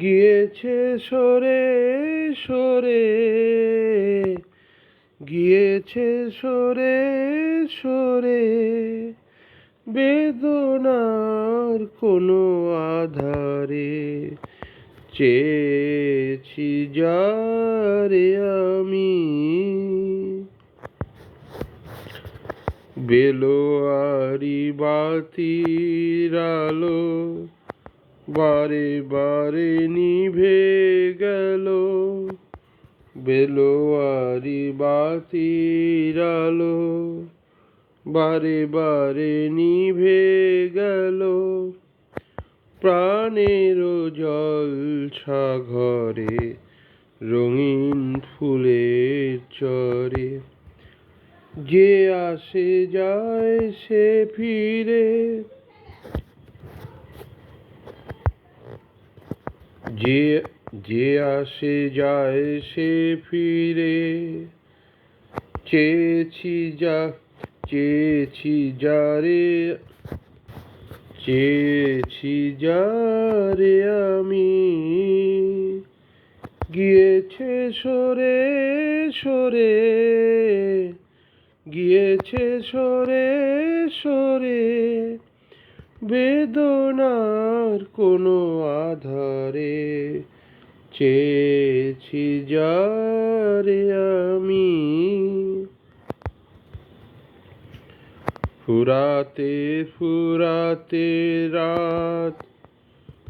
গিয়েছে সরে সরে। গিয়েছে সরে সরে। বেদনার কোনো আধারে চেয়েছি যারে আমি। বেলোয়ারি বাতির আলো বারে বারে নিভে গেল। বেলোয়ারি বাতির আলো। বারে বারে নিভে গেল। প্রাণের জল ঘরে, রঙিন ফুলের চরে। যে আসে যায় সে ফিরে যে যে আসে যায় সে ফিরে। চেয়েছি যা, চেয়েছি যারে চেয়েছি যারে আমি। গিয়েছে সরে সরে, গিয়েছে সরে সরে। বেদনার কোনো আধারে চেয়েছি যারে আমি। ফুরাতে ফুরাতে রাত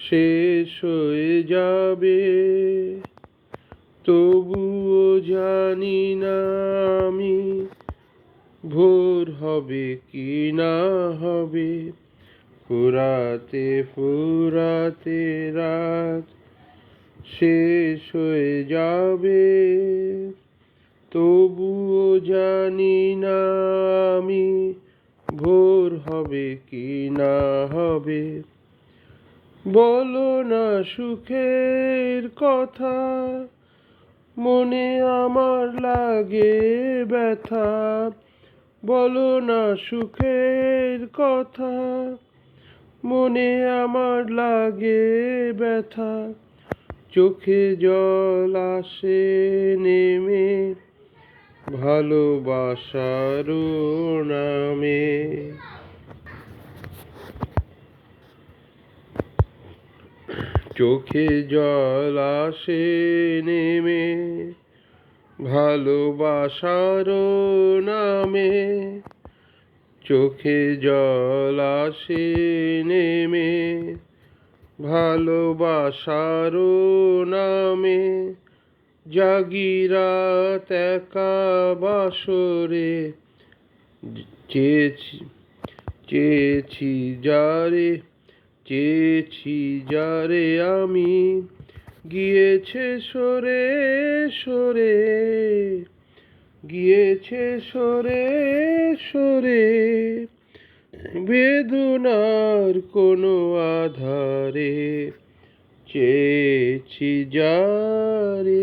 শেষ হয়ে যাবে, তবুও জানি না আমি ভোর হবে কি না হবে। ফুরাতে ফুরাতে রাত শেষ হয়ে যাবে। তবুও জানি না আমি ভোর হবে কি না হবে। বলো না সুখের কথা, মনে আমার লাগে ব্যথা। বলো না সুখের কথা মনে আমার লাগে ব্যথা। চোখে জল আসে, নেমে। ভালোবাসার নামে। চোখে জল আসে, নেমে। ভালোবাসার নামে। চোখে জল আসে নেমে, ভালোবাসার নামে জাগিরাত একা বাসরে। চেয়েছি চেয়েছি যারে চেয়েছি যারে আমি, গিয়েছে সরে সরে। গিয়েছে সরে সরে। বেদনার কোনো আধারে চেয়েছি যারে